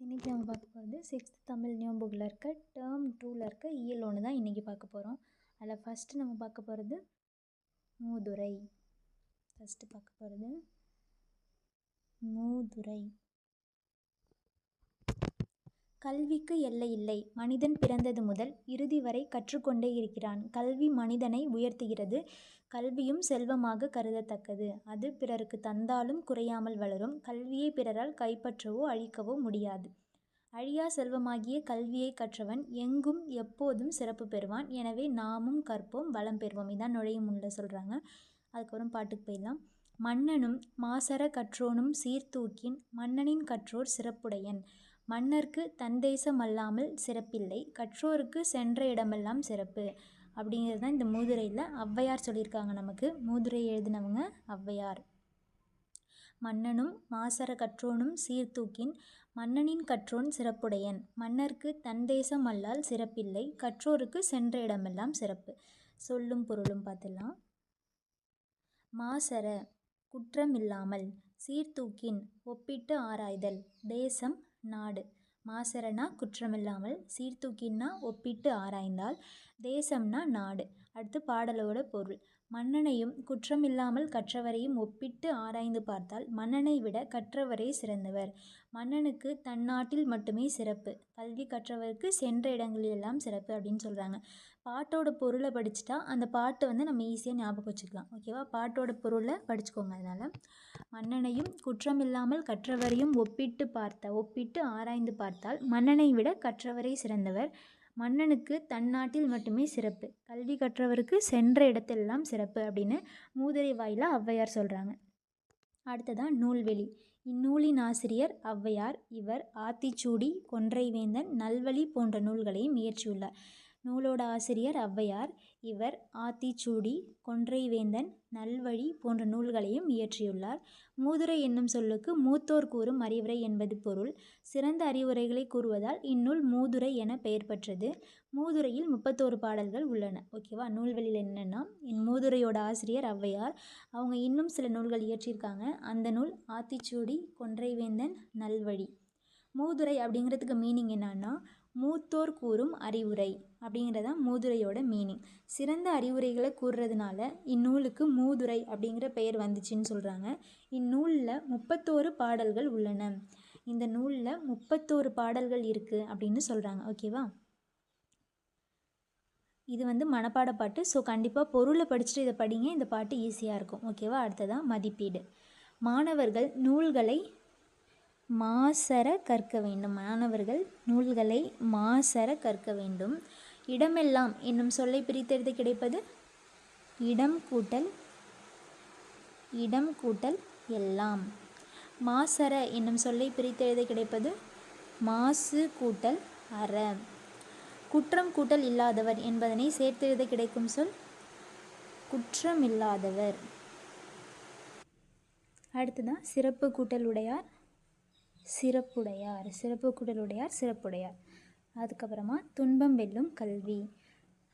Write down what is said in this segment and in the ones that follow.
இன்றைக்கி நம்ம பார்க்க போகிறது சிக்ஸ்த் தமிழ் நியூ புக்கில் இருக்க டேர்ம் டூவில் இருக்க இயல் ஒன்று தான் இன்றைக்கி பார்க்க போகிறோம் அதில் ஃபஸ்ட்டு நம்ம பார்க்க போகிறது மூதுரை. ஃபஸ்ட்டு பார்க்க போகிறது மூதுரை. கல்விக்கு எல்லை இல்லை. மனிதன் பிறந்தது முதல் இறுதி வரை கற்றுக்கொண்டே இருக்கிறான். கல்வி மனிதனை உயர்த்துகிறது. கல்வியும் செல்வமாக கருதத்தக்கது. அது பிறருக்கு தந்தாலும் குறையாமல் வளரும். கல்வியை பிறரால் கைப்பற்றவோ அழிக்கவோ முடியாது. அழியா செல்வமாகிய கல்வியை கற்றவன் எங்கும் எப்போதும் சிறப்பு பெறுவான். எனவே நாமும் கற்போம் வளம் பெறுவோம். இதான் நுழையும் உள்ள சொல்கிறாங்க அதுக்கப்புறம் பாட்டுக்கு போயிடலாம். மன்னனும் மாசர கற்றோனும் சீர்தூக்கின் மன்னனின் கற்றோர் சிறப்புடையன். மன்னர்க்கு தன் தேசம் அல்லாமல் சிறப்பில்லை. கற்றோருக்கு சென்ற இடமெல்லாம் சிறப்பு. அப்படிங்கிறது தான் இந்த மூதுரையில் ஔவையார் சொல்லியிருக்காங்க நமக்கு. மூதுரை எழுதினவங்க ஔவையார். மன்னனும் மாசர கற்றோனும் சீர்தூக்கின் மன்னனின் கற்றோன் சிறப்புடையன். மன்னர்க்கு தன் தேசம் அல்லால் சிறப்பில்லை கற்றோருக்கு சென்ற இடமெல்லாம் சிறப்பு. சொல்லும் பொருளும் பார்த்துலாம் மாசர குற்றமில்லாமல் சீர்தூக்கின் ஒப்பிட்டு ஆராய்தல் தேசம் நாடு. மாசறனா குற்றமில்லாமல் சீர்தூக்கின்னா ஒப்பிட்டு ஆராய்ந்தால் தேசம்னா நாடு. அடுத்து பாடலோட பொருள். மன்னனையும் குற்றமில்லாமல் கற்றவரையும் ஒப்பிட்டு ஆராய்ந்து பார்த்தால் மன்னனை விட கற்றவரே சிறந்தவர். மன்னனுக்கு தன் நாட்டில் மட்டுமே சிறப்பு. கல்வி கற்றவருக்கு சென்ற இடங்களிலெல்லாம் சிறப்பு அப்படின்னு சொல்கிறாங்க பாட்டோட பொருளை படிச்சுட்டா அந்த பாட்டு வந்து நம்ம ஈஸியாக ஞாபகம் வச்சுக்கலாம். ஓகேவா பாட்டோட பொருளை படிச்சுக்கோங்க அதனால். மன்னனையும் குற்றமில்லாமல் கற்றவரையும் ஒப்பிட்டு பார்த்த ஒப்பிட்டு ஆராய்ந்து பார்த்தால் மன்னனை விட கற்றவரே சிறந்தவர். மன்னனுக்கு தன் நாட்டில் மட்டுமே சிறப்பு. கல்வி கற்றவருக்கு சென்ற இடத்தெல்லாம் சிறப்பு அப்படின்னு மூதுரை வாயில ஔவையார் சொல்கிறாங்க அடுத்ததான் நூல்வெளி. இந்நூலின் ஆசிரியர் ஔவையார். இவர் ஆத்திச்சூடி கொன்றைவேந்தன் நல்வழி போன்ற நூல்களையும் இயற்றியுள்ளார். நூலோட ஆசிரியர் ஔவையார். இவர் ஆத்திச்சூடி கொன்றைவேந்தன் நல்வழி போன்ற நூல்களையும் இயற்றியுள்ளார். மூதுரை என்னும் சொல்லுக்கு மூத்தோர் கூறும் அறிவுரை என்பது பொருள். சிறந்த அறிவுரைகளை கூறுவதால் இந்நூல் மூதுரை என பெயர் பெற்றது. மூதுரையில் முப்பத்தோரு பாடல்கள் உள்ளன. ஓகேவா நூல்களில் என்னென்னா என் மூதுரையோட ஆசிரியர் ஔவையார். அவங்க இன்னும் சில நூல்கள் இயற்றியிருக்காங்க அந்த நூல் ஆத்திச்சூடி கொன்றைவேந்தன் நல்வழி. மூதுரை அப்படிங்கிறதுக்கு மீனிங் என்னன்னா மூத்தோர் கூறும் அறிவுரை அப்படிங்கிறதான் மூதுரையோட மீனிங் சிறந்த அறிவுரைகளை கூறுறதுனால இந்நூலுக்கு மூதுரை அப்படிங்கிற பெயர் வந்துச்சுன்னு சொல்கிறாங்க இந்நூலில் முப்பத்தோரு பாடல்கள் உள்ளன. இந்த நூலில் முப்பத்தோரு பாடல்கள் இருக்குது அப்படின்னு சொல்கிறாங்க ஓகேவா இது வந்து மனப்பாட பாட்டு. ஸோ கண்டிப்பாக பொருளை படிச்சுட்டு இதை படிங்க. இந்த பாட்டு ஈஸியாக இருக்கும். ஓகேவா அடுத்ததான் மதிப்பீடு. மாணவர்கள் நூல்களை மாசற கற்க வேண்டும். மாணவர்கள் நூல்களை மாசற கற்க வேண்டும். இடமெல்லாம் என்னும் சொல்லை பிரித்தெடுத்து கிடைப்பது? இடம் கூட்டல் இடம் கூட்டல் எல்லாம். மாசற என்னும் சொல்லை பிரித்தெழுத கிடைப்பது? மாசு கூட்டல் அற. குற்றம் கூட்டல் இல்லாதவர் என்பதனை சேர்த்தெழுத கிடைக்கும் சொல்? குற்றமில்லாதவர். அடுத்ததான் சிறப்பு கூட்டல் உடையார். சிறப்புடையார் சிறப்பு குடலுடையார் சிறப்புடையார். அதுக்கப்புறமா துன்பம் வெல்லும் கல்வி.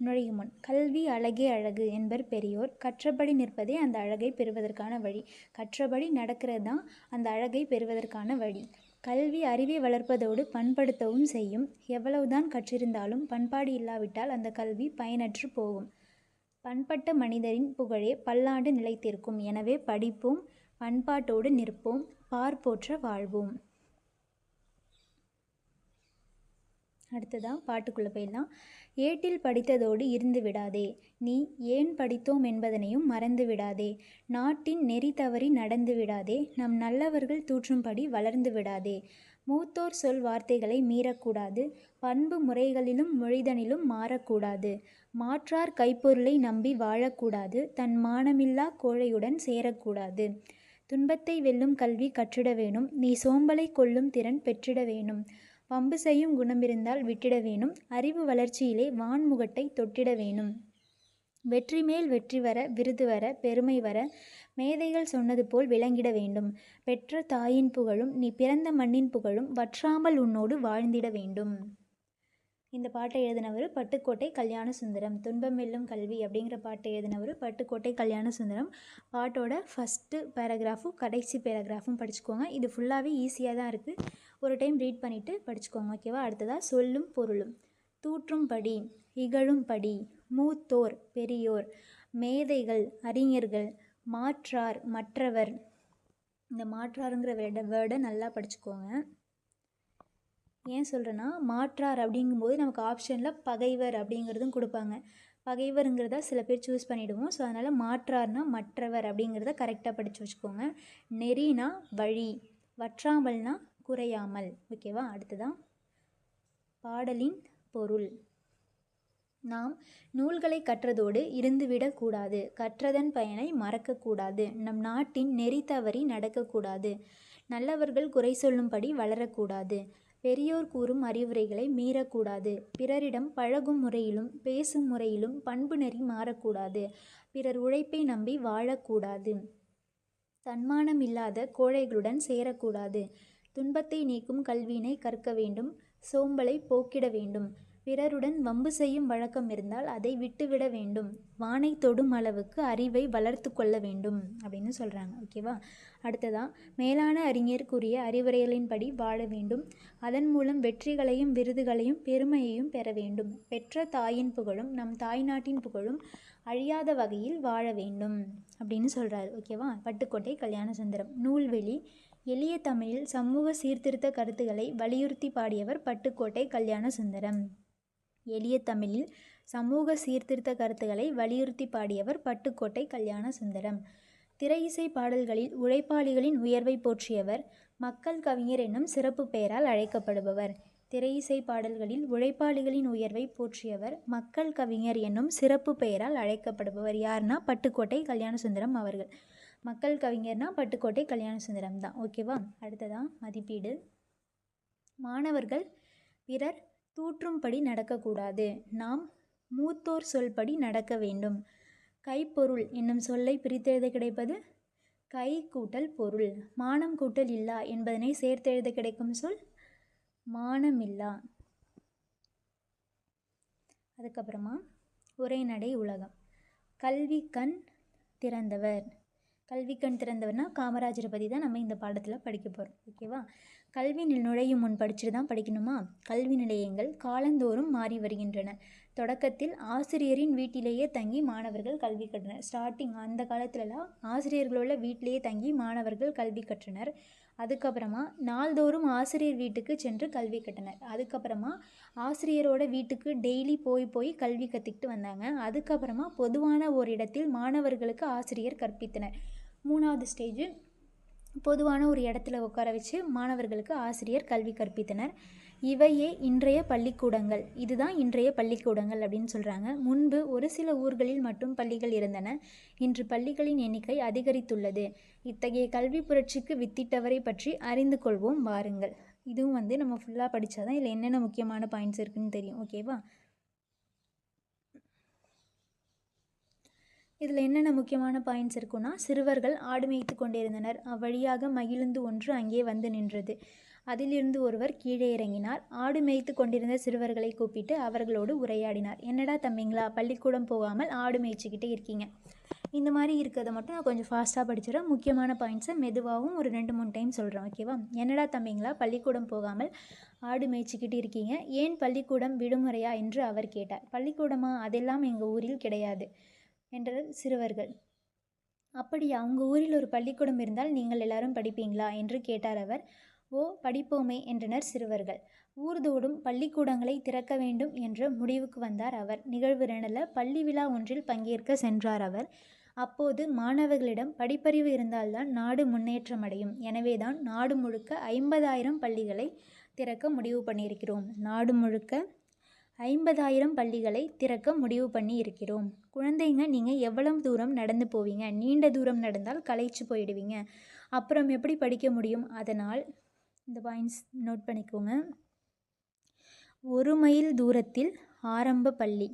நுழையும் முன் கல்வி அழகே அழகு என்பர் பெரியோர் கற்றபடி நிற்பதே அந்த அழகை பெறுவதற்கான வழி. கற்றபடி நடக்கிறது தான் அந்த அழகை பெறுவதற்கான வழி. கல்வி அறிவை வளர்ப்பதோடு பண்படுத்தவும் செய்யும். எவ்வளவுதான் கற்றிருந்தாலும் பண்பாடு இல்லாவிட்டால் அந்த கல்வி பயனற்று போகும். பண்பட்ட மனிதரின் புகழே பல்லாண்டு நிலைத்திருக்கும். எனவே படிப்போம் பண்பாட்டோடு நிற்போம் பார்ப்போற்ற வாழ்வோம். அடுத்ததான் பாட்டுக்குள்ளே போயிடலாம். ஏட்டில் படித்ததோடு இருந்து விடாதே. நீ ஏன் படித்தோம் என்பதனையும் மறந்து விடாதே. நாட்டின் நெறி தவறி நடந்து விடாதே. நம் நல்லவர்கள் தூற்றும்படி வளர்ந்து விடாதே. மூத்தோர் சொல் வார்த்தைகளை மீறக்கூடாது. பண்பு முறைகளிலும் மொழிதனிலும் மாறக்கூடாது. மாற்றார் கைப்பொருளை நம்பி வாழக்கூடாது. தன் மானமில்லா கோழையுடன் சேரக்கூடாது. துன்பத்தை வெல்லும் கல்வி கற்றிட வேணும். நீ சோம்பலை கொள்ளும் திறன் பெற்றிட வேணும். பம்பு செய்யும் குணமிருந்தால் விட்டிட வேணும். அறிவு வளர்ச்சியிலே வான்முகட்டை தொட்டிட வேணும். வெற்றி மேல் வெற்றி வர விருது வர பெருமை வர மேதைகள் சொன்னது போல் விளங்கிட வேண்டும். பெற்ற தாயின் புகழும் நீ பிறந்த மண்ணின் புகழும் வற்றாமல் உன்னோடு வாழ்ந்திட வேண்டும். இந்த பாட்டை எழுதினவர் பட்டுக்கோட்டை கல்யாண சுந்தரம் துன்பம் வெல்லும் கல்வி அப்படிங்கிற பாட்டை எழுதினவர் பட்டுக்கோட்டை கல்யாண சுந்தரம் பாட்டோட ஃபஸ்ட்டு பேராகிராஃபும் கடைசி பேராகிராஃபும் படிச்சுக்கோங்க. இது ஃபுல்லாகவே ஈஸியாக தான் இருக்குது ஒரு டைம் ரீட் பண்ணிவிட்டு படிச்சுக்கோங்க ஓகேவா அடுத்ததாக சொல்லும் பொருளும். தூற்றும் படி இகழும் படி மூத்தோர் பெரியோர் மேதைகள் அறிஞர்கள் மாற்றார் மற்றவர். இந்த மாற்றாருங்கிற வேர்டை வேர்டை நல்லா படிச்சுக்கோங்க. ஏன் சொல்கிறேன்னா மாற்றார் அப்படிங்கும்போது நமக்கு ஆப்ஷனில் பகைவர் அப்படிங்கிறதும் கொடுப்பாங்க. பகைவருங்கிறத சில பேர் சூஸ் பண்ணிவிடுவோம் ஸோ அதனால் மாற்றார்னா மற்றவர் அப்படிங்கிறத கரெக்டாக படித்து வச்சுக்கோங்க. நெறினா வழி வற்றாமல்னா குறையாமல் ஓகேவா அடுத்ததான் பாடலின் பொருள். நாம் நூல்களை கற்றதோடு இருந்துவிடக்கூடாது கற்றதன் பயனை மறக்கக்கூடாது நம் நாட்டின் நெறி தவறி நடக்கக்கூடாது நல்லவர்கள் குறை சொல்லும்படி வளரக்கூடாது பெரியோர் கூறும் அறிவுரைகளை மீறக்கூடாது பிறரிடம் பழகும் முறையிலும் பேசும் முறையிலும் பண்பு நெறி மாறக்கூடாது பிறர் உழைப்பை நம்பி வாழக்கூடாது தன்மானம் இல்லாத கோழைகளுடன் சேரக்கூடாது துன்பத்தை நீக்கும் கல்வியினை கற்க வேண்டும் சோம்பலை போக்கிட வேண்டும். பிறருடன் வம்பு செய்யும் வழக்கம் இருந்தால் அதை விட்டுவிட வேண்டும். வானை தொடும் அளவுக்கு அறிவை வளர்த்து கொள்ள வேண்டும் அப்படின்னு சொல்கிறாங்க ஓகேவா? அடுத்ததாக மேலான அறிஞர் கூறிய அறிவுரைகளின்படி வாழ வேண்டும். அதன் மூலம் வெற்றிகளையும் விருதுகளையும் பெருமையையும் பெற வேண்டும். பெற்ற தாயின் புகழும் நம் தாய்நாட்டின் புகழும் அழியாத வகையில் வாழ வேண்டும் அப்படின்னு சொல்கிறாரு ஓகேவா? பட்டுக்கோட்டை கல்யாண சுந்தரம். நூல்வெளி எளிய தமிழில் சமூக சீர்திருத்த கருத்துக்களை வலியுறுத்தி பாடியவர் பட்டுக்கோட்டை கல்யாண சுந்தரம் எளிய தமிழில் சமூக சீர்திருத்த கருத்துக்களை வலியுறுத்தி பாடியவர் பட்டுக்கோட்டை கல்யாண சுந்தரம் திரையிசை பாடல்களில் உழைப்பாளிகளின் உயர்வை போற்றியவர் மக்கள் கவிஞர் என்னும் சிறப்பு பெயரால் அழைக்கப்படுபவர். திரையிசை பாடல்களில் உழைப்பாளிகளின் உயர்வை போற்றியவர் மக்கள் கவிஞர் என்னும் சிறப்பு பெயரால் அழைக்கப்படுபவர் யார்னா பட்டுக்கோட்டை கல்யாண சுந்தரம் அவர்கள். மக்கள் கவிஞர்னா பட்டுக்கோட்டை கல்யாண சுந்தரம் தான். ஓகேவா? அடுத்ததான் மதிப்பீடு. மாணவர்கள் பிறர் தூற்றும்படி நடக்கக்கூடாது. நாம் மூத்தோர் சொல்படி நடக்க வேண்டும். கைப்பொருள் என்னும் சொல்லை பிரித்தெழுத கிடைப்பது? கை கூட்டல் பொருள். மானம் கூட்டல் இல்லா என்பதனை சேர்த்தெழுத கிடைக்கும் சொல்? மானமில்லா. அதுக்கப்புறமா உரைநடை உலகம். கல்வி கண் திறந்தவர். கல்வி கண் திறந்தவர்னா காமராஜரை பற்றி தான் நம்ம இந்த பாடத்தில் படிக்க போகிறோம் ஓகேவா கல்வி நுழையும் முன் படிச்சுட்டு தான் படிக்கணுமா? கல்வி நிலையங்கள் காலந்தோறும் மாறி வருகின்றன. தொடக்கத்தில் ஆசிரியரின் வீட்டிலேயே தங்கி மாணவர்கள் கல்வி கற்றனர். ஸ்டார்டிங் அந்த காலத்துலலாம் ஆசிரியர்களோட வீட்டிலேயே தங்கி மாணவர்கள் கல்வி கற்றனர். அதுக்கப்புறமா நாள்தோறும் ஆசிரியர் வீட்டுக்கு சென்று கல்வி கற்றனர். அதுக்கப்புறமா ஆசிரியரோட வீட்டுக்கு டெய்லி போய் போய் கல்வி கற்றுக்கிட்டு வந்தாங்க. அதுக்கப்புறமா பொதுவான ஒரு இடத்தில் மாணவர்களுக்கு ஆசிரியர் கற்பித்தனர். மூணாவது ஸ்டேஜு பொதுவான ஒரு இடத்துல உட்கார வச்சு மாணவர்களுக்கு ஆசிரியர் கல்வி கற்பித்தனர். இவையே இன்றைய பள்ளிக்கூடங்கள். இதுதான் இன்றைய பள்ளிக்கூடங்கள் அப்படின்னு சொல்கிறாங்க முன்பு ஒரு சில ஊர்களில் மட்டும் பள்ளிகள் இருந்தன. இன்று பள்ளிகளின் எண்ணிக்கை அதிகரித்துள்ளது. இத்தகைய கல்வி புரட்சிக்கு வித்திட்டவரை பற்றி அறிந்து கொள்வோம் வாருங்கள். இதுவும் வந்து நம்ம ஃபுல்லாக படித்தாதான் இதில் என்னென்ன முக்கியமான பாயிண்ட்ஸ் இருக்குதுன்னு தெரியும். ஓகேவா இதில் என்னென்ன முக்கியமான பாயிண்ட்ஸ் இருக்குன்னா சிறுவர்கள் ஆடு மேய்த்து கொண்டிருந்தனர். அவ்வழியாக மகிழுந்து ஒன்று அங்கே வந்து நின்றது. அதிலிருந்து ஒருவர் கீழே இறங்கினார். ஆடு மேய்த்து கொண்டிருந்த சிறுவர்களை கூப்பிட்டு அவர்களோடு உரையாடினார். என்னடா தம்பிங்களா பள்ளிக்கூடம் போகாமல் ஆடு மேய்ச்சிக்கிட்டே இருக்கீங்க? இந்த மாதிரி இருக்கிறத மட்டும் நான் கொஞ்சம் ஃபாஸ்ட்டாக படிச்சிடறேன். முக்கியமான பாயிண்ட்ஸை மெதுவாகவும் ஒரு ரெண்டு மூணு டைம் சொல்கிறேன் ஓகேவா என்னடா தம்பிங்களா பள்ளிக்கூடம் போகாமல் ஆடு மேய்ச்சிக்கிட்டு இருக்கீங்க? ஏன் பள்ளிக்கூடம் விடுமுறையா? என்று அவர் கேட்டார். பள்ளிக்கூடமா? அதெல்லாம் எங்கள் ஊரில் கிடையாது. என்றனர் சிறுவர்கள். அப்படியா உங்கள் ஊரில் ஒரு பள்ளிக்கூடம் இருந்தால் நீங்கள் எல்லாரும் படிப்பீங்களா? என்று கேட்டார் அவர். ஓ படிப்போமே என்றனர் சிறுவர்கள். ஊர்தோடும் பள்ளிக்கூடங்களை திறக்க வேண்டும் என்ற முடிவுக்கு வந்தார் அவர். நிகழ்வு ரெண்டில் பள்ளி விழா ஒன்றில் பங்கேற்க சென்றார் அவர். அப்போது மாணவர்களிடம் படிப்பறிவு இருந்தால்தான் நாடு முன்னேற்றம் அடையும் எனவேதான் நாடு முழுக்க ஐம்பதாயிரம் பள்ளிகளை திறக்க முடிவு பண்ணியிருக்கிறோம். நாடு முழுக்க ஐம்பதாயிரம் பள்ளிகளை திறக்க முடிவு பண்ணி இருக்கிறோம் குழந்தைங்க நீங்கள் எவ்வளவு தூரம் நடந்து போவீங்க? நீண்ட தூரம் நடந்தால் களைச்சு போயிடுவீங்க. அப்புறம் எப்படி படிக்க முடியும்? அதனால் இந்த பாயிண்ட்ஸ் நோட் பண்ணிக்கோங்க. ஒரு மைல் தூரத்தில் ஆரம்ப பள்ளி.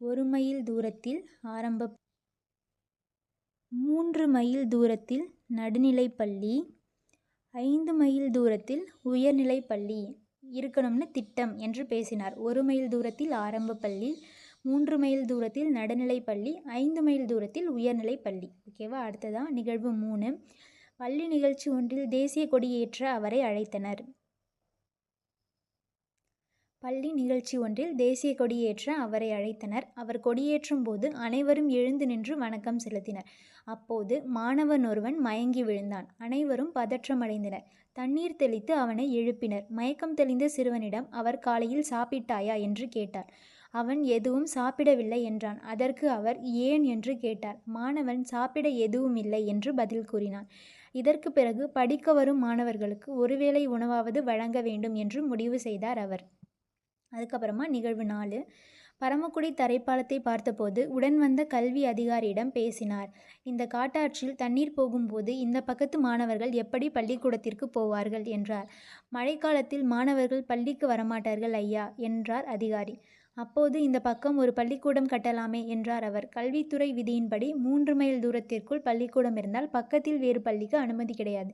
ஒரு மைல் தூரத்தில் ஆரம்ப மூன்று மைல் தூரத்தில் நடுநிலைப்பள்ளி ஐந்து மைல் தூரத்தில் உயர்நிலைப்பள்ளி இருக்கணும்னு திட்டம் என்று பேசினார் ஒரு மைல் தூரத்தில் ஆரம்ப பள்ளி மூன்று மைல் தூரத்தில் நடுநிலை பள்ளி ஐந்து மைல் தூரத்தில் உயர்நிலை பள்ளி ஓகேவா அடுத்ததான் நிகழ்வு மூணு பள்ளி நிகழ்ச்சி ஒன்றில் தேசிய கொடியேற்ற அவரை அழைத்தனர் பள்ளி நிகழ்ச்சி ஒன்றில் தேசிய கொடியேற்ற அவரை அழைத்தனர். அவர் கொடியேற்றும் போது அனைவரும் எழுந்து நின்று வணக்கம் செலுத்தினர். அப்போது மாணவன் ஒருவன் மயங்கி விழுந்தான். அனைவரும் பதற்றமடைந்தனர். தண்ணீர் தெளித்து அவனை எழுப்பினர். மயக்கம் தெளிந்த சிறுவனிடம் அவர் காலையில் சாப்பிட்டாயா? என்று கேட்டார். அவன் எதுவும் சாப்பிடவில்லை என்றான். அதற்கு அவர் ஏன்? என்று கேட்டார். மாணவன் சாப்பிட எதுவும் இல்லை என்று பதில் கூறினான். இதற்குப் பிறகு படிக்க வரும் மாணவர்களுக்கு ஒருவேளை உணவாவது வழங்க வேண்டும் என்று முடிவு செய்தார் அவர். அதுக்கப்புறமா நிகழ்வு நாலு பரமக்குடி தரைப்பாலத்தை பார்த்தபோது உடன் வந்த கல்வி அதிகாரியிடம் பேசினார். இந்த காட்டாற்றில் தண்ணீர் போகும்போது இந்த பக்கத்து மாணவர்கள் எப்படி பள்ளிக்கூடத்திற்கு போவார்கள்? என்றார். மழைக்காலத்தில் மாணவர்கள் பள்ளிக்கு வரமாட்டார்கள் ஐயா! என்றார் அதிகாரி. அப்போது இந்த பக்கம் ஒரு பள்ளிக்கூடம் கட்டலாமே? என்றார் அவர். கல்வித்துறை விதியின்படி மூன்று மைல் தூரத்திற்குள் பள்ளிக்கூடம் இருந்தால் பக்கத்தில் வேறு பள்ளிக்கு அனுமதி கிடையாது.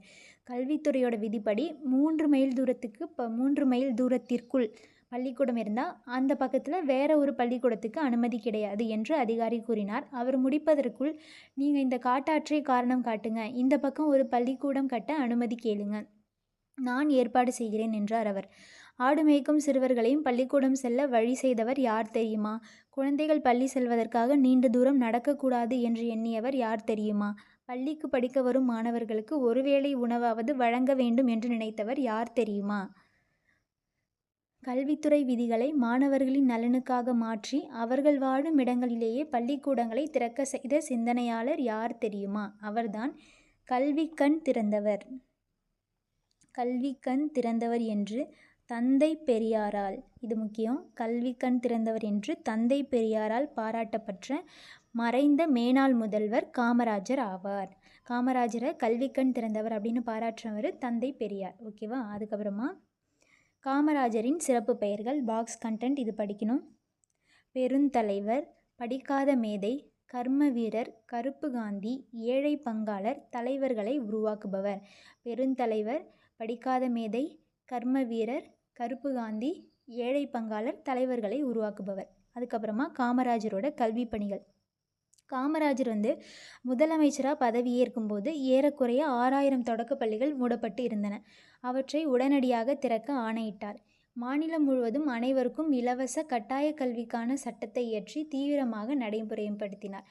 கல்வித்துறையோட விதிப்படி மூன்று மைல் தூரத்துக்கு மூன்று மைல் தூரத்திற்குள் பள்ளிக்கூடம் இருந்தால் அந்த பக்கத்தில் வேற ஒரு பள்ளிக்கூடத்துக்கு அனுமதி கிடையாது என்று அதிகாரி கூறினார். அவர் முடிப்பதற்குள் நீங்கள் இந்த காட்டாற்றை காரணம் காட்டுங்க. இந்த பக்கம் ஒரு பள்ளிக்கூடம் கட்ட அனுமதி கேளுங்க. நான் ஏற்பாடு செய்கிறேன் என்றார் அவர். ஆடு மேய்க்கும் சிறுவர்களையும் பள்ளிக்கூடம் செல்ல வழி செய்தவர் யார் தெரியுமா? குழந்தைகள் பள்ளி செல்வதற்காக நீண்ட தூரம் நடக்கக்கூடாது என்று எண்ணியவர் யார் தெரியுமா? பள்ளிக்கு படிக்க வரும் மாணவர்களுக்கு ஒருவேளை உணவாவது வழங்க வேண்டும் என்று நினைத்தவர் யார் தெரியுமா? கல்வித்துறை விதிகளை மாணவர்களின் நலனுக்காக மாற்றி அவர்கள் வாழும் இடங்களிலேயே பள்ளிக்கூடங்களை திறக்க செய்த சிந்தனையாளர் யார் தெரியுமா? அவர்தான் கல்வி கண் திறந்தவர். கல்வி கண் திறந்தவர் என்று தந்தை பெரியாரால் இது முக்கியம் கல்வி கண் திறந்தவர் என்று தந்தை பெரியாரால் பாராட்டப்பட்ட மறைந்த மேனாள் முதல்வர் காமராஜர் ஆவார். காமராஜரை கல்வி கண் திறந்தவர் அப்படின்னு பாராட்டுறவர் தந்தை பெரியார். ஓகேவா? அதுக்கப்புறமா காமராஜரின் சிறப்பு பெயர்கள் பாக்ஸ் கன்டென்ட் இது படிக்கணும். பெருந்தலைவர், படிக்காத மேதை, கர்ம வீரர், கருப்பு காந்தி, ஏழை பங்காளர், தலைவர்களை உருவாக்குபவர். பெருந்தலைவர், படிக்காத மேதை, கர்ம வீரர், கருப்பு காந்தி, ஏழை பங்காளர், தலைவர்களை உருவாக்குபவர். அதுக்கப்புறமா காமராஜரோட கல்வி பணிகள் காமராஜர் வந்து முதலமைச்சராக பதவியேற்கும் போது ஏறக்குறைய ஆறாயிரம் தொடக்கப் பள்ளிகள் மூடப்பட்டு இருந்தன. அவற்றை உடனடியாக திறக்க ஆணையிட்டார். மாநிலம் முழுவதும் அனைவருக்கும் இலவச கட்டாயக் கல்விக்கான சட்டத்தை இயற்றி தீவிரமாக நடைமுறைப்படுத்தினார்.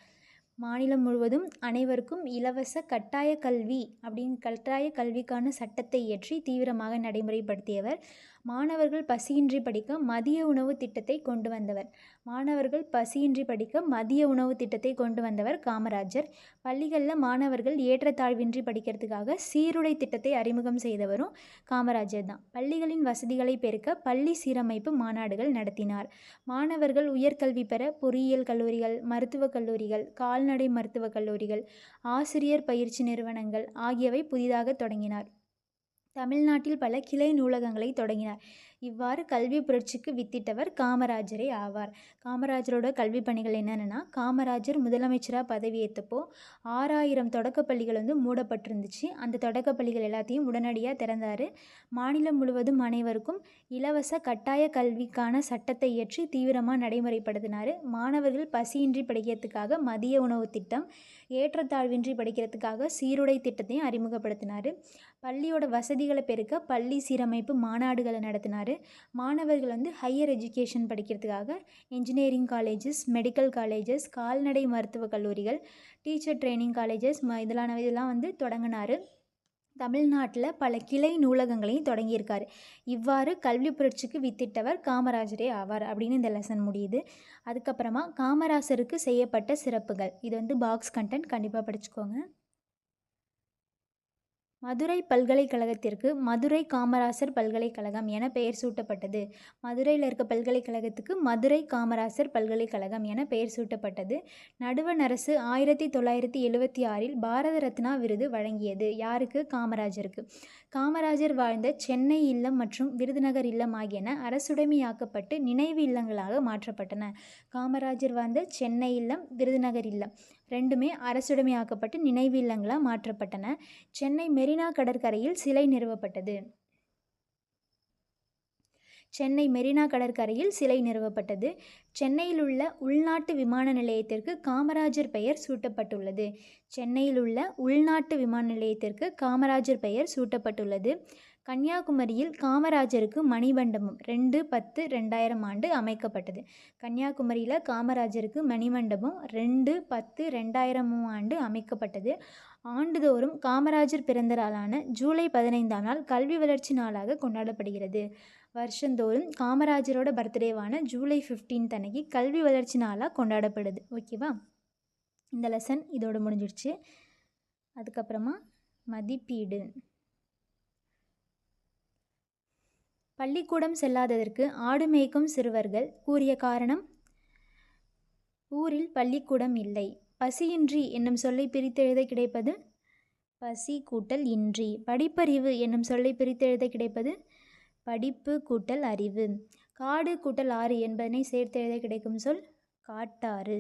மாநிலம் முழுவதும் அனைவருக்கும் இலவச கட்டாயக் கல்வி அப்படின்னு கட்டாயக் கல்விக்கான சட்டத்தை இயற்றி தீவிரமாக நடைமுறைப்படுத்தியவர். மாணவர்கள் பசியின்றி படிக்க மதிய உணவு திட்டத்தை கொண்டு வந்தவர். மாணவர்கள் பசியின்றி படிக்க மதிய உணவு திட்டத்தை கொண்டு வந்தவர் காமராஜர். பள்ளிகளில் மாணவர்கள் ஏற்றத்தாழ்வின்றி படிக்கிறதுக்காக சீருடை திட்டத்தை அறிமுகம் செய்தவரும் காமராஜர் தான். பள்ளிகளின் வசதிகளை பெருக்க பள்ளி சீரமைப்பு மாநாடுகள் நடத்தினார். மாணவர்கள் உயர்கல்வி பெற பொறியியல் கல்லூரிகள், மருத்துவக் கல்லூரிகள், கால்நடை மருத்துவக் கல்லூரிகள், ஆசிரியர் பயிற்சி நிறுவனங்கள் ஆகியவை புதிதாக தொடங்கினார். தமிழ்நாட்டில் பல கிளை நூலகங்களை தொடங்கினார். இவ்வாறு கல்வி புரட்சிக்கு வித்திட்டவர் காமராஜரே ஆவார். காமராஜரோட கல்விப் பணிகள் என்னென்னா காமராஜர் முதலமைச்சராக பதவியேற்றப்போ ஆறாயிரம் தொடக்கப் பள்ளிகள் வந்து மூடப்பட்டிருந்துச்சு. அந்த தொடக்கப் பள்ளிகள் எல்லாத்தையும் உடனடியாக திறந்தார் மாநிலம் முழுவதும் அனைவருக்கும் இலவச கட்டாயக் கல்விக்கான சட்டத்தை இயற்றி தீவிரமாக நடைமுறைப்படுத்தினார் மாணவர்கள் பசியின்றி படிக்கிறதுக்காக மதிய உணவு திட்டம், ஏற்றத்தாழ்வின்றி படிக்கிறதுக்காக சீருடை திட்டத்தையும் அறிமுகப்படுத்தினார் பள்ளியோட வசதிகளை பெருக்க பள்ளி சீரமைப்பு மாநாடுகளை நடத்தினார் மாணவர்கள் வந்து ஹையர் எஜுகேஷன் படிக்கிறதுக்காக இன்ஜினியரிங் காலேஜஸ், மெடிக்கல் காலேஜஸ், கால்நடை மருத்துவக் கல்லூரிகள், டீச்சர் ட்ரைனிங் காலேஜஸ் இதெல்லாம் இதெல்லாம் வந்து தொடங்கினார் தமிழ்நாட்டில் பல கிளை நூலகங்களையும் தொடங்கியிருக்கார் இவ்வாறு கல்வி புரட்சிக்கு வித்திட்டவர் காமராஜரே ஆவார் அப்படின்னு இந்த லெசன் முடியுது. அதுக்கப்புறமா காமராசருக்கு செய்யப்பட்ட சிறப்புகள் இது வந்து பாக்ஸ் கண்டென்ட் கண்டிப்பாக படிச்சுக்கோங்க. மதுரை பல்கலைக்கழகத்திற்கு மதுரை காமராசர் பல்கலைக்கழகம் என பெயர் சூட்டப்பட்டது. மதுரையில் இருக்க பல்கலைக்கழகத்துக்கு மதுரை காமராசர் பல்கலைக்கழகம் என பெயர் சூட்டப்பட்டது. நடுவண் அரசு ஆயிரத்தி தொள்ளாயிரத்தி எழுபத்து ஆறில் பாரத ரத்னா விருது வழங்கியது. யாருக்கு? காமராஜருக்கு. காமராஜர் வாழ்ந்த சென்னை இல்லம் மற்றும் விருதுநகர் இல்லம் ஆகியன அரசுடைமையாக்கப்பட்டு நினைவு இல்லங்களாக மாற்றப்பட்டன. காமராஜர் வாழ்ந்த சென்னை இல்லம், விருதுநகர் இல்லம் ரெண்டுமே அரசுடைமையாக்கப்பட்டு நினைவு இல்லங்களாக மாற்றப்பட்டன. சென்னை மெரினா கடற்கரையில் சிலை நிறுவப்பட்டது. சென்னை மெரினா கடற்கரையில் சிலை நிறுவப்பட்டது. சென்னையில் உள்ள உள்நாட்டு விமான நிலையத்திற்கு காமராஜர் பெயர் சூட்டப்பட்டுள்ளது. சென்னையில் உள்ள உள்நாட்டு விமான நிலையத்திற்கு காமராஜர் பெயர் சூட்டப்பட்டுள்ளது. கன்னியாகுமரியில் காமராஜருக்கு மணிமண்டபம் ரெண்டு பத்து ரெண்டாயிரம் ஆண்டு அமைக்கப்பட்டது. கன்னியாகுமரியில் காமராஜருக்கு மணிமண்டபம் ரெண்டு பத்து ரெண்டாயிரமும் ஆண்டு அமைக்கப்பட்டது. ஆண்டுதோறும் காமராஜர் பிறந்த நாளான ஜூலை பதினைந்தாம் நாள் கல்வி வளர்ச்சி நாளாக கொண்டாடப்படுகிறது. வருஷந்தோறும் காமராஜரோட பர்த்டேவான ஜூலை ஃபிஃப்டீன்த் அன்னைக்கு கல்வி வளர்ச்சி நாளாக கொண்டாடப்படுது. ஓகேவா? இந்த லெசன் இதோட முடிஞ்சிடுச்சு அதுக்கப்புறமா மதிப்பீடு. பள்ளிக்கூடம் செல்லாததற்கு ஆடு மேய்க்கும் சிறுவர்கள் கூறிய காரணம்? ஊரில் பள்ளிக்கூடம் இல்லை. பசியின்றி என்னும் சொல்லை பிரித்தெழுத கிடைப்பது? பசி கூட்டல் இன்றி. படிப்பறிவு என்னும் சொல்லை பிரித்தெழுத கிடைப்பது? படிப்பு கூட்டல் அறிவு. காடு கூட்டல் ஆறு என்பதனை சேர்த்தெழுத கிடைக்கும் சொல் காட்டாறு.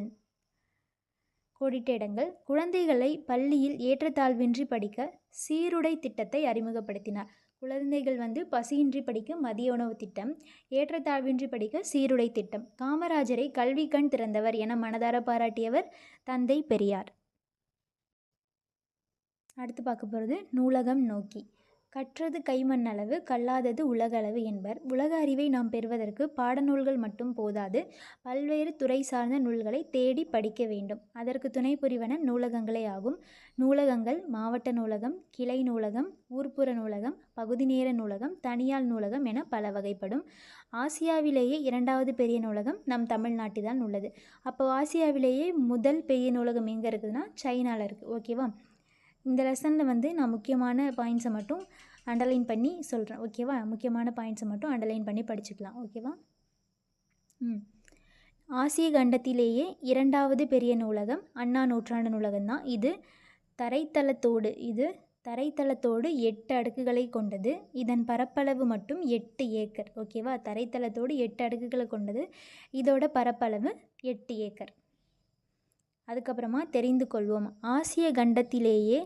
கோடிட்ட இடங்கள் குழந்தைகளை பள்ளியில் ஏற்றத்தாழ்வின்றி படிக்க சீருடை திட்டத்தை அறிமுகப்படுத்தினார். குழந்தைகள் வந்து பசியின்றி படிக்க மதிய உணவு திட்டம் ஏற்றத்தாழ்வின்றி படிக்க சீருடை திட்டம். காமராஜரை கல்வி கண் திறந்தவர் என மனதார பாராட்டியவர் தந்தை பெரியார். அடுத்து பார்க்க போகிறது நூலகம் நோக்கி. கற்றது கைமண்ணளவு கல்லாதது உலகளவு என்பர். உலக அறிவை நாம் பெறுவதற்கு பாடநூல்கள் மட்டும் போதாது பல்வேறு துறை சார்ந்த நூல்களை தேடி படிக்க வேண்டும். அதற்கு துணை புரிவன நூலகங்களே ஆகும். நூலகங்கள் மாவட்ட நூலகம் கிளை நூலகம் ஊர்ப்புற நூலகம் பகுதி நேர நூலகம் தனியார் நூலகம் என பல வகைப்படும். ஆசியாவிலேயே இரண்டாவது பெரிய நூலகம் நம் தமிழ்நாட்டில் தான் உள்ளது. அப்போ ஆசியாவிலேயே முதல் பெரிய நூலகம் எங்கே இருக்குதுன்னா சைனாவில் இருக்குது ஓகேவா? இந்த லெசனில் வந்து நான் முக்கியமான பாயிண்ட்ஸை மட்டும் அண்டர்லைன் பண்ணி சொல்கிறேன் ஓகேவா முக்கியமான பாயிண்ட்ஸை மட்டும் அண்டர்லைன் பண்ணி படிச்சுக்கலாம். ஓகேவா ம். ஆசிய கண்டத்திலேயே இரண்டாவது பெரிய நூலகம் அண்ணா நூற்றாண்டு நூலகம் தான். இது தரைத்தளத்தோடு இது தரைத்தளத்தோடு எட்டு அடுக்குகளை கொண்டது. இதன் பரப்பளவு மட்டும் எட்டு ஏக்கர். ஓகேவா தரைத்தளத்தோடு எட்டு அடுக்குகளை கொண்டது. இதோட பரப்பளவு எட்டு ஏக்கர். அதுக்கப்புறமா தெரிந்து கொள்வோம். ஆசிய கண்டத்திலேயே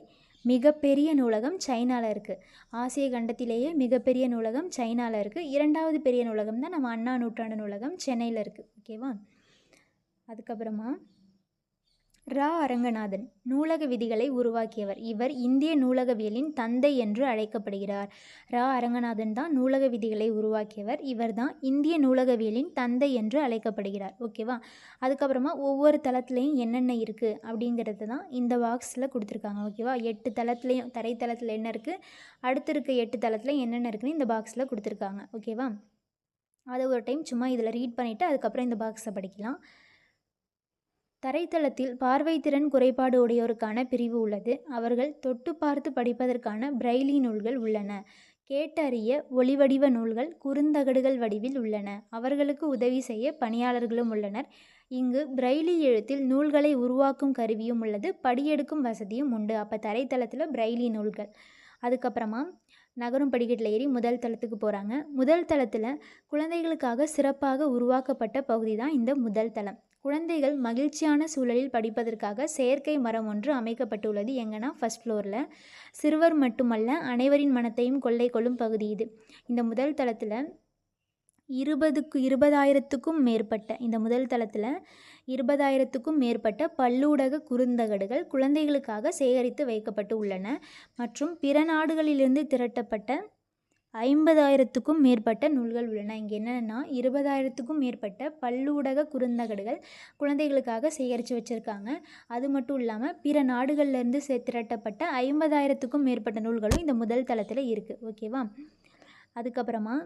மிகப்பெரிய நூலகம் சைனாவில் இருக்குது ஆசிய கண்டத்திலேயே மிகப்பெரிய நூலகம் சைனாவில் இருக்குது இரண்டாவது பெரிய நூலகம் தான் நம்ம அண்ணா நூற்றாண்டு நூலகம் சென்னையில் இருக்குது ஓகேவா? அதுக்கப்புறமா ரா அரங்கநாதன் நூலக விதிகளை உருவாக்கியவர். இவர் இந்திய நூலகவியலின் தந்தை என்று அழைக்கப்படுகிறார். ரா அரங்கநாதன் தான் நூலக விதிகளை உருவாக்கியவர். இவர் தான் இந்திய நூலகவியலின் தந்தை என்று அழைக்கப்படுகிறார். ஓகேவா அதுக்கப்புறமா ஒவ்வொரு தளத்துலேயும் என்னென்ன இருக்குது அப்படிங்கிறது தான் இந்த பாக்ஸில் கொடுத்துருக்காங்க. ஓகேவா எட்டு தளத்துலேயும் தரைத்தளத்தில் என்ன இருக்குது அடுத்து இருக்க எட்டு தளத்தில் என்னென்ன இருக்குன்னு இந்த பாக்ஸில் கொடுத்துருக்காங்க. ஓகேவா அதை ஒரு டைம் சும்மா இதில் ரீட் பண்ணிவிட்டு அதுக்கப்புறம் இந்த பாக்ஸை படிக்கலாம். தரைத்தளத்தில் பார்வைத்திறன் குறைபாடு உடையோருக்கான பிரிவு உள்ளது. அவர்கள் தொட்டு பார்த்து படிப்பதற்கான பிரெய்லி நூல்கள் உள்ளன. கேட்டறிய ஒளிவடிவ நூல்கள் குறுந்தகடுகள் வடிவில் உள்ளன. அவர்களுக்கு உதவி செய்ய பணியாளர்களும் உள்ளனர். இங்கு பிரெய்லி எழுத்தில் நூல்களை உருவாக்கும் கருவியும் உள்ளது. படியெடுக்கும் வசதியும் உண்டு. அப்போ தரைத்தளத்தில் பிரெய்லி நூல்கள். அதுக்கப்புறமா நகரும் படிக்கட்டில் ஏறி முதல் தளத்துக்கு போகிறாங்க முதல் தளத்தில் குழந்தைகளுக்காக சிறப்பாக உருவாக்கப்பட்ட பகுதி தான் இந்த முதல் தளம். குழந்தைகள் மகிழ்ச்சியான சூழலில் படிப்பதற்காக செயற்கை மரம் ஒன்று அமைக்கப்பட்டுள்ளது. எங்கன்னா ஃபஸ்ட் ஃப்ளோரில் சிறுவர் மட்டுமல்ல அனைவரின் மனத்தையும் கொள்ளை கொள்ளும் பகுதி இது. இந்த முதல் தளத்தில் இருபதுக்கு இருபதாயிரத்துக்கும் மேற்பட்ட இந்த முதல் தளத்தில் இருபதாயிரத்துக்கும் மேற்பட்ட பல்லூடக குறுந்தகடுகள் குழந்தைகளுக்காக சேகரித்து வைக்கப்பட்டு உள்ளன. மற்றும் பிற நாடுகளிலிருந்து திரட்டப்பட்ட ஐம்பதாயிரத்துக்கும் மேற்பட்ட நூல்கள் உள்ளன. இங்கே என்னென்னா இருபதாயிரத்துக்கும் மேற்பட்ட பல்லூடக குறுந்தகடுகள் குழந்தைகளுக்காக சேகரித்து வச்சுருக்காங்க. அது மட்டும் இல்லாமல் பிற நாடுகள்லேருந்து சே திரட்டப்பட்ட ஐம்பதாயிரத்துக்கும் மேற்பட்ட நூல்களும் இந்த முதல் தளத்தில் இருக்குது ஓகேவா? அதுக்கப்புறமா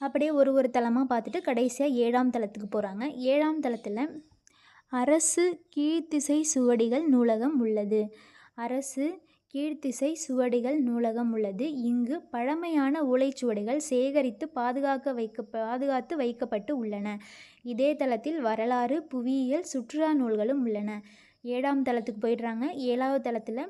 அப்படியே ஒரு ஒரு தளமாக பார்த்துட்டு கடைசியாக ஏழாம் தளத்துக்கு போகிறாங்க ஏழாம் தளத்தில் அரசு கீழ்த்திசை சுவடிகள் நூலகம் உள்ளது. அரசு கீழ்த்திசை சுவடிகள் நூலகம் உள்ளது. இங்கு பழமையான ஓலைச்சுவடிகள் சேகரித்து பாதுகாக்க வைக்க பாதுகாத்து வைக்கப்பட்டு உள்ளன. இதே தளத்தில் வரலாறு புவியியல் சுற்றுலா நூல்களும் உள்ளன. ஏழாம் தளத்துக்கு போயிடுறாங்க. ஏழாவது தளத்தில்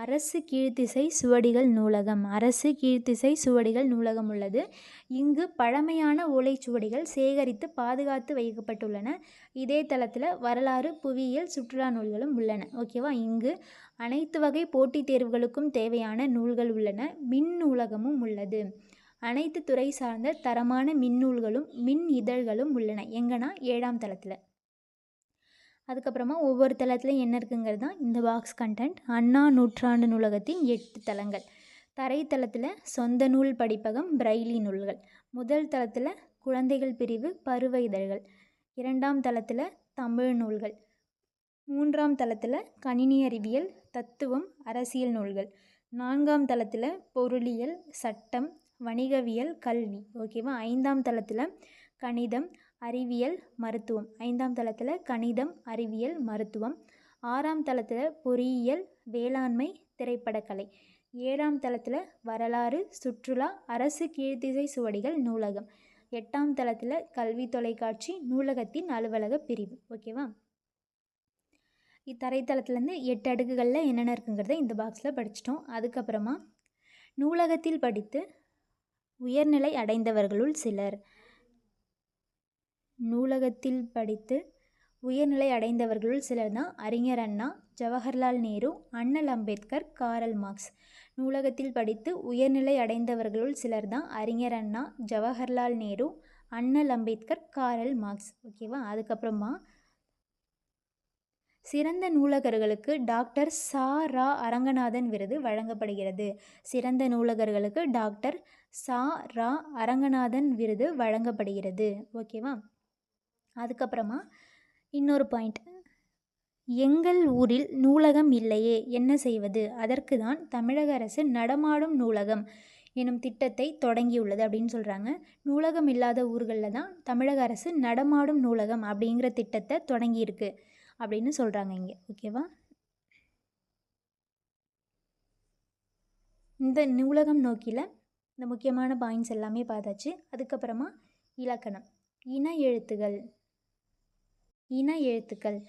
அரசு கீழ்த்திசை சுவடிகள் நூலகம். அரசு கீழ்த்திசை சுவடிகள் நூலகம் உள்ளது. இங்கு பழமையான ஓலைச்சுவடிகள் சேகரித்து பாதுகாத்து வைக்கப்பட்டுள்ளன. இதே தளத்தில் வரலாறு புவியியல் சுற்றுலா நூல்களும் உள்ளன. ஓகேவா இங்கு அனைத்து வகை போட்டித் தேர்வுகளுக்கும் தேவையான நூல்கள் உள்ளன. மின் நூலகமும் உள்ளது. அனைத்து துறை சார்ந்த தரமான மின்னூல்களும் மின் இதழ்களும் உள்ளன. எங்கன்னா? ஏழாம் தளத்தில். அதுக்கப்புறமா ஒவ்வொரு தளத்துலையும் என்ன இருக்குங்கிறது தான் இந்த பாக்ஸ் கண்டென்ட் அண்ணா நூற்றாண்டு நூலகத்தின் எட்டு தளங்கள். தரைத்தளத்தில் சொந்த நூல் படிப்பகம் பிரைலி நூல்கள். முதல் தளத்தில் குழந்தைகள் பிரிவு பருவ இதழ்கள். இரண்டாம் தளத்தில் தமிழ் நூல்கள். மூன்றாம் தளத்தில் கணினி அறிவியல் தத்துவம் அரசியல் நூல்கள். நான்காம் தளத்தில் பொருளியல் சட்டம் வணிகவியல் கல்வி. ஓகேவா? ஐந்தாம் தளத்தில் கணிதம் அறிவியல் மருத்துவம். ஐந்தாம் தளத்தில் கணிதம் அறிவியல் மருத்துவம். ஆறாம் தளத்தில் பொறியியல் வேளாண்மை திரைப்படக்கலை. ஏழாம் தளத்தில் வரலாறு சுற்றுலா அரசு கீழ்த்திசை சுவடிகள் நூலகம். எட்டாம் தளத்தில் கல்வி தொலைக்காட்சி நூலகத்தின் அலுவலக பிரிவு. ஓகேவா? இத்தரைத்தளத்துலேருந்து எட்டு அடுக்குகளில் என்னென்ன இருக்குங்கிறத இந்த பாக்ஸில் படிச்சிட்டோம். அதுக்கப்புறமா நூலகத்தில் படித்து உயர்நிலை அடைந்தவர்களுள் சிலர். நூலகத்தில் படித்து உயர்நிலை அடைந்தவர்களுள் சிலர் தான் அறிஞர் அண்ணா ஜவஹர்லால் நேரு அண்ணல் அம்பேத்கர் காரல் மார்க்ஸ். நூலகத்தில் படித்து உயர்நிலை அடைந்தவர்களுள் சிலர் தான் அறிஞர் அண்ணா ஜவஹர்லால் நேரு அண்ணல் அம்பேத்கர் காரல் மார்க்ஸ். ஓகேவா அதுக்கப்புறமா சிறந்த நூலகர்களுக்கு டாக்டர் சா. ரா. அரங்கநாதன் விருது வழங்கப்படுகிறது. சிறந்த நூலகர்களுக்கு டாக்டர் சா. ரா. அரங்கநாதன் விருது வழங்கப்படுகிறது. ஓகேவா அதுக்கப்புறமா இன்னொரு பாயிண்ட் எங்கள் ஊரில் நூலகம் இல்லையே என்ன செய்வது? அதற்கு தான் தமிழக அரசு நடமாடும் நூலகம் எனும் திட்டத்தை தொடங்கியுள்ளது அப்படின்னு சொல்கிறாங்க நூலகம் இல்லாத ஊர்களில் தான் தமிழக அரசு நடமாடும் நூலகம் அப்படிங்கிற திட்டத்தை தொடங்கியிருக்கு அப்படின்னு சொல்கிறாங்க இங்கே. ஓகேவா இந்த நூலகம் நோக்கியில் இந்த முக்கியமான பாயிண்ட்ஸ் எல்லாமே பார்த்தாச்சு. அதுக்கப்புறமா இலக்கணம். இன எழுத்துகள். இன எழுத்துக்கள்.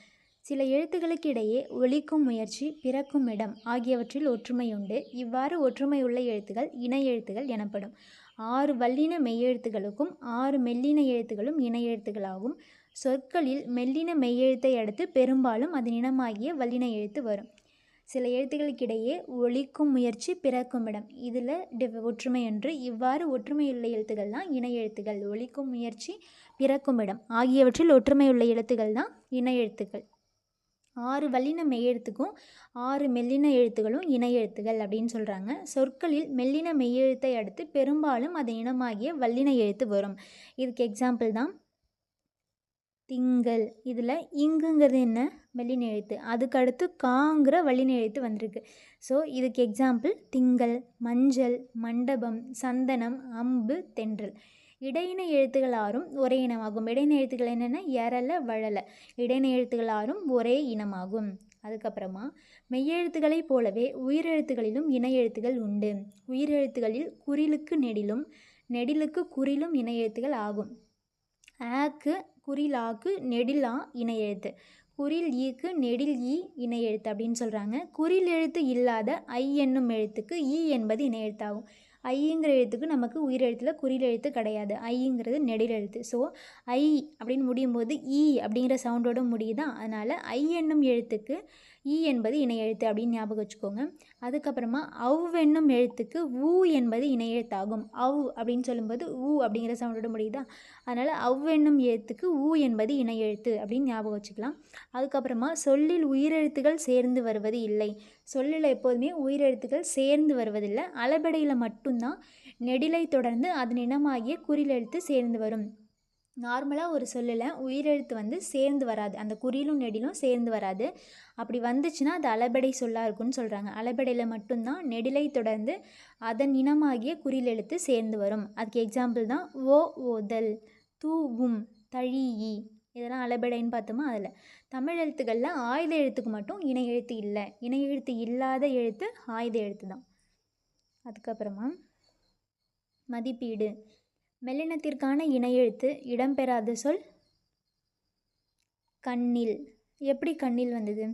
சில எழுத்துக்களுக்கிடையே ஒழிக்கும் ஒலிக்கும் முயற்சி பிறக்கும் இடம் ஆகியவற்றில் ஒற்றுமையுண்டு. இவ்வாறு ஒற்றுமையுள்ள எழுத்துக்கள் இன எழுத்துகள் எனப்படும். ஆறு வல்லின மெய்யெழுத்துகளுக்கும் ஆறு மெல்லின எழுத்துகளும் இன எழுத்துகளாகும் சொற்களில் மெல்லின மெய்யெழுத்தை அடுத்து பெரும்பாலும் அதன் இனமாகிய வல்லின எழுத்து வரும். சில எழுத்துக்களுக்கிடையே ஒலிக்கும் முயற்சி பிறக்கும் இடம். இதில் டிவ் ஒற்றுமை என்று இவ்வாறு ஒற்றுமையுள்ள எழுத்துக்கள் தான் இணை எழுத்துக்கள். ஒழிக்கும் முயற்சி பிறக்கும் இடம் ஆகியவற்றில் ஒற்றுமையுள்ள எழுத்துக்கள் தான் இணை எழுத்துக்கள். ஆறு வல்லின மெய்யெழுத்துக்கும் ஆறு மெல்லின எழுத்துகளும் இணை எழுத்துகள் அப்படின்னு சொல்கிறாங்க சொற்களில் மெல்லின மெய்யெழுத்தை அடுத்து பெரும்பாலும் அது இனமாகிய வல்லின எழுத்து வரும். இதுக்கு எக்ஸாம்பிள் தான் திங்கள். இதில் இங்குங்கிறது என்ன? மெல்லின எழுத்து. அதுக்கடுத்து காங்கிற வல்லின எழுத்து வந்திருக்கு. ஸோ இதுக்கு எக்ஸாம்பிள் திங்கள் மஞ்சள் மண்டபம் சந்தனம் அம்பு தென்றல். இடையின எழுத்துகள் ஆறும் ஒரே இனமாகும். இடையின எழுத்துக்கள் என்னென்ன எரல வழல இடையின எழுத்துக்கள் ஆறும் ஒரே இனமாகும். அதுக்கப்புறமா மெய்யெழுத்துக்களைப் போலவே உயிரெழுத்துகளிலும் இணை எழுத்துகள் உண்டு. உயிரெழுத்துகளில் குறிலுக்கு நெடிலும் நெடிலுக்கு குறிலும் இணை எழுத்துகள் ஆகும். ஆக்கு குறிலாக்கு நெடிலா இணை எழுத்து. குறில் ஈக்கு நெடில் ஈ இணை எழுத்து அப்படின்னு சொல்கிறாங்க குறில் எழுத்து இல்லாத ஐ என்னும் எழுத்துக்கு ஈ என்பது இணை எழுத்தாகும். ஐங்கிற எழுத்துக்கு நமக்கு உயிரெழுத்தில் குறியில் எழுத்து கிடையாது. ஐங்கிறது நெடில் எழுத்து. ஸோ ஐ அப்படின்னு முடியும் போது ஈ அப்படிங்கிற சவுண்டோட முடியுதான் அதனால் ஐ என்னும் எழுத்துக்கு ஈ என்பது இணை எழுத்து அப்படின்னு ஞாபகம் வச்சுக்கோங்க. அதுக்கப்புறமா அவ் என்னும் எழுத்துக்கு ஊ என்பது இணை எழுத்தாகும். அவ் அப்படின்னு சொல்லும்போது ஊ அப்படிங்கிற சவுண்டோட முடியுதா? அதனால் அவ் என்னும் எழுத்துக்கு ஊ என்பது இணை எழுத்து அப்படின்னு ஞாபகம் வச்சுக்கலாம். அதுக்கப்புறமா சொல்லில் உயிரெழுத்துகள் சேர்ந்து வருவது இல்லை. சொல்லில் எப்போதுமே உயிரெழுத்துக்கள் சேர்ந்து வருவதில்லை. அளபடையில் மட்டும்தான் நெடிலை தொடர்ந்து அதன் இனமாகிய குறிலெழுத்து சேர்ந்து வரும். நார்மலாக ஒரு சொல்லில் உயிரெழுத்து வந்து சேர்ந்து வராது. அந்த குறிலும் நெடிலும் சேர்ந்து வராது. அப்படி வந்துச்சுன்னா அது அலபடை சொல்லாக இருக்கும்னு சொல்கிறாங்க அலபடையில் மட்டும்தான் நெடிலை தொடர்ந்து அதன் இனமாகிய குறிலெழுத்து சேர்ந்து வரும். அதுக்கு எக்ஸாம்பிள் தான் ஓ ஓதல் தூவும் தழீ இதெல்லாம் அலபடைன்னு பார்த்தோமா அதில். தமிழ் எழுத்துக்களில் ஆயுத எழுத்துக்கு மட்டும் இணை எழுத்து இல்லை. இணை எழுத்து இல்லாத எழுத்து ஆயுத எழுத்து தான் அதுக்கப்புறமா மதிப்பீடு. மெல்லினத்திற்கான இணையெழுத்து இடம்பெறாத சொல். கண்ணில். எப்படி கண்ணில் வந்தது?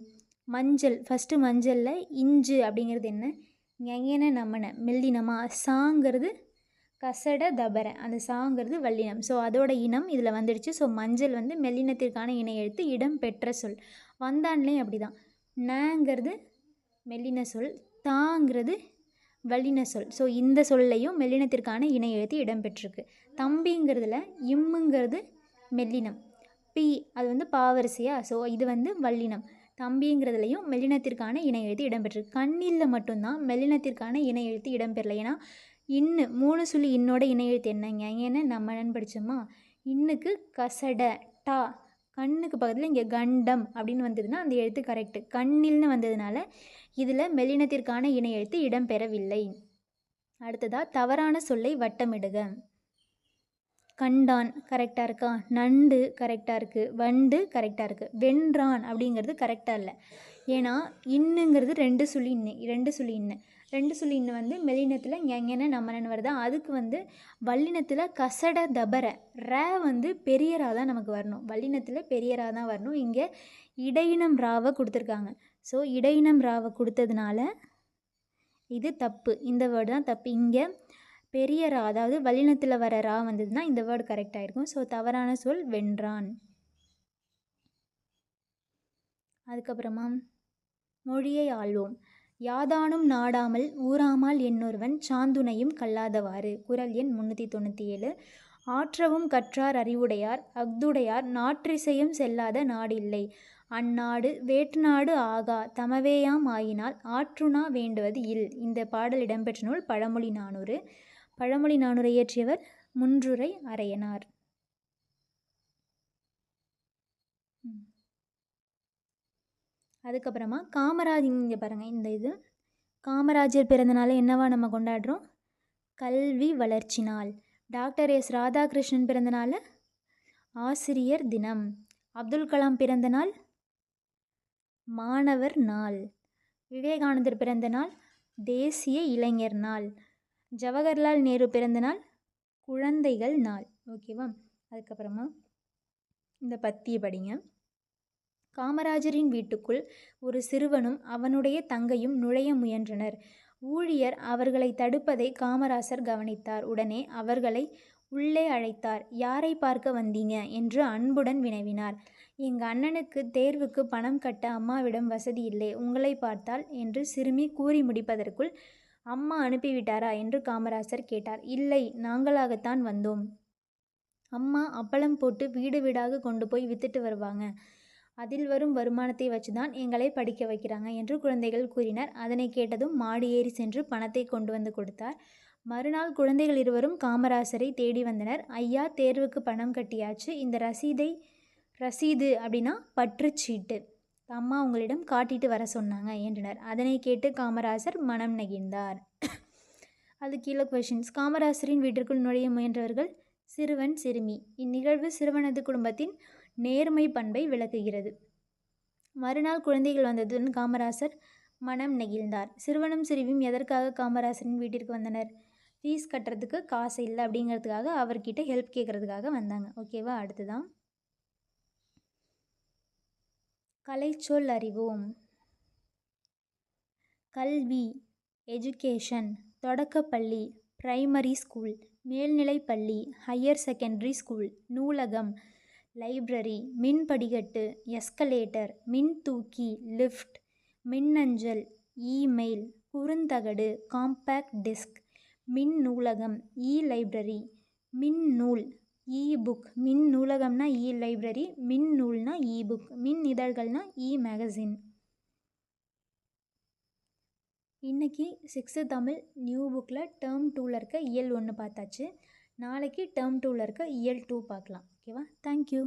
மஞ்சள். ஃபஸ்ட்டு மஞ்சளில் இஞ்சு அப்படிங்கிறது என்ன? ஞெயன நமன. மெல்லினமா? சாங்கிறது கசட தபர. அந்த சாங்கிறது வல்லினம். ஸோ அதோட இனம் இதில் வந்துடுச்சு. ஸோ மஞ்சள் வந்து மெல்லினத்திற்கான இணை எழுத்து இடம் பெற்ற சொல். வந்தான்லேயும் அப்படி தான் நங்கிறது மெல்லின சொல். தாங்கிறது வல்லின சொல். ஸோ இந்த சொல்லையும் மெல்லினத்திற்கான இணை எழுத்து இடம்பெற்றிருக்கு. தம்பிங்கிறதுல இம்முங்கிறது மெல்லினம். பி அது வந்து பாவரிசையா? ஸோ இது வந்து வல்லினம். தம்பிங்கிறதுலையும் மெல்லினத்திற்கான இணை எழுத்து இடம்பெற்றிருக்கு. கண்ணில் மட்டும்தான் மெல்லினத்திற்கான இணை எழுத்து இடம்பெறல. ஏன்னா இன்னு மூணு சொல்லி இன்னோட இணை எழுத்து என்னங்க? ஏன்னா நம்ம படித்தோமா இன்னுக்கு கசட டா. கண்ணுக்கு பக்கத்தில் இங்கே கண்டம் அப்படின்னு வந்ததுன்னா அந்த எழுத்து கரெக்டு கண்ணில்னு வந்ததுனால இதில் மெல்லினத்திற்கான இணை எழுத்து இடம்பெறவில்லை. அடுத்ததாக தவறான சொல்லை வட்டமிடுக. கண்டான் கரெக்டாக இருக்கா? நண்டு கரெக்டாக இருக்குது வண்டு கரெக்டாக இருக்குது வென்றான் அப்படிங்கிறது கரெக்டாக இல்லை. ஏன்னா இன்னுங்கிறது ரெண்டு சொல்லி இன்னு ரெண்டு சொல்லி இன்னு. ரெண்டு சொல்லி இன்னு வந்து மெலினத்தில் எங்கென நம்மனு வருது. அதுக்கு வந்து வல்லினத்தில் கசட தபர ரே வந்து பெரியராக தான் நமக்கு வரணும். வல்லினத்தில் பெரியராக தான் வரணும். இங்கே இடையினம் ராவை கொடுத்துருக்காங்க. ஸோ இடையினம் ராவை கொடுத்ததுனால இது தப்பு. இந்த வேர்டு தான் தப்பு. இங்கே பெரிய ரா அதாவது வல்லினத்தில் வர ரா வந்ததுன்னா இந்த வேர்டு கரெக்டாக இருக்கும் ஸோ தவறான சொல் வென்றான். அதுக்கப்புறமா மொழியை ஆள்வோம். யாதானும் நாடாமல் ஊராமால் என்னொருவன் சாந்துணையும் கல்லாதவாறு. குரல் எண் முந்நூற்றி தொண்ணூற்றி ஏழு ஆற்றவும் கற்றார் அறிவுடையார். அஃதுடையார் நாற்றிசையும் செல்லாத நாடில்லை. அந்நாடு வேட்டுநாடு ஆகா. தமவேயாம் ஆயினால் ஆற்றுணா வேண்டுவது இல். இந்த பாடல் இடம்பெற்ற நூல் பழமொழி நானூறு. பழமொழி நானூரை இயற்றியவர் முன்றுரை அரையனார். அதுக்கப்புறமா காமராஜ் இங்கே பாருங்கள் இந்த இது. காமராஜர் பிறந்தநாளை என்னவா நம்ம கொண்டாடுறோம்? கல்வி வளர்ச்சி நாள். Doctor S. ராதாகிருஷ்ணன் பிறந்தநாள் ஆசிரியர் தினம். அப்துல் கலாம் பிறந்த நாள்? மாணவர் நாள். விவேகானந்தர் பிறந்த நாள்? தேசிய இளைஞர் நாள். ஜவஹர்லால் நேரு பிறந்த நாள்? குழந்தைகள் நாள். ஓகேவா அதுக்கப்புறமா இந்த பத்தியை படிங்க. காமராஜரின் வீட்டுக்குள் ஒரு சிறுவனும் அவனுடைய தங்கையும் நுழைய முயன்றனர். ஊழியர் அவர்களை தடுப்பதை காமராசர் கவனித்தார். உடனே அவர்களை உள்ளே அழைத்தார். யாரை பார்க்க வந்தீங்க? என்று அன்புடன் வினவினார். எங்கள் அண்ணனுக்கு தேர்வுக்கு பணம் கட்ட அம்மாவிடம் வசதி இல்லை. உங்களை பார்த்தால் என்று சிறுமி கூறி முடிப்பதற்குள் அம்மா அனுப்பிவிட்டாரா? என்று காமராசர் கேட்டார். இல்லை நாங்களாகத்தான் வந்தோம். அம்மா அப்பளம் போட்டு வீடு வீடாக கொண்டு போய் வித்துட்டு வருவாங்க. அதில் வரும் வருமானத்தை வச்சுதான் எங்களை படிக்க வைக்கிறாங்க என்று குழந்தைகள் கூறினர். அதனை கேட்டதும் மாடி ஏறி சென்று பணத்தை கொண்டு வந்து கொடுத்தார். மறுநாள் குழந்தைகள் இருவரும் காமராசரை தேடி வந்தனர். ஐயா தேர்வுக்கு பணம் கட்டியாச்சு. இந்த ரசீதை ரசீது அப்படின்னா பற்றுச்சீட்டு அம்மா உங்களிடம் காட்டிட்டு வர சொன்னாங்க என்றனர். அதனை கேட்டு காமராசர் மனம் நெகிழ்ந்தார். அது கீழே கொஷின்ஸ் காமராசரின் வீட்டிற்குள் நுழைய முயன்றவர்கள் சிறுவன் சிறுமி. இந்நிகழ்வு சிறுவனது குடும்பத்தின் நேர்மை பண்பை விளக்குகிறது. மறுநாள் குழந்தைகள் வந்ததுடன் காமராசர் மனம் நெகிழ்ந்தார். சிறுவனும் சிறுவியும் எதற்காக காமராசரின் வீட்டிற்கு வந்தனர்? ஃபீஸ் கட்டுறதுக்கு காசு இல்லை அப்படிங்கிறதுக்காக அவர்கிட்ட ஹெல்ப் கேட்குறதுக்காக வந்தாங்க. ஓகேவா அடுத்துதான் கலைச்சொல் அறிவோம். கல்வி எஜுகேஷன் தொடக்கப்பள்ளி ப்ரைமரி ஸ்கூல் மேல்நிலைப்பள்ளி ஹையர் செகண்டரி ஸ்கூல் நூலகம் லைப்ரரி மின் படிக்கட்டு எஸ்கலேட்டர் மின் தூக்கி லிஃப்ட் மின்னஞ்சல் இமெயில் குறுந்தகடு காம்பேக்ட் டிஸ்க் மின் நூலகம் இ லைப்ரரி மின் நூல் இ புக் மின் நூலகம்னா இ லைப்ரரி மின் நூல்னா இ புக் மின் இதழ்கள்னா இ மேகசின் இன்றைக்கி சிக்ஸ்த்து தமிழ் நியூ புக்கில் டேர்ம் டூவில் இருக்க இயல் ஒன்று பார்த்தாச்சு. நாளைக்கு டேர்ம் டூவில் இருக்க இயல் டூ பார்க்கலாம். ஓகேவா தேங்க்யூ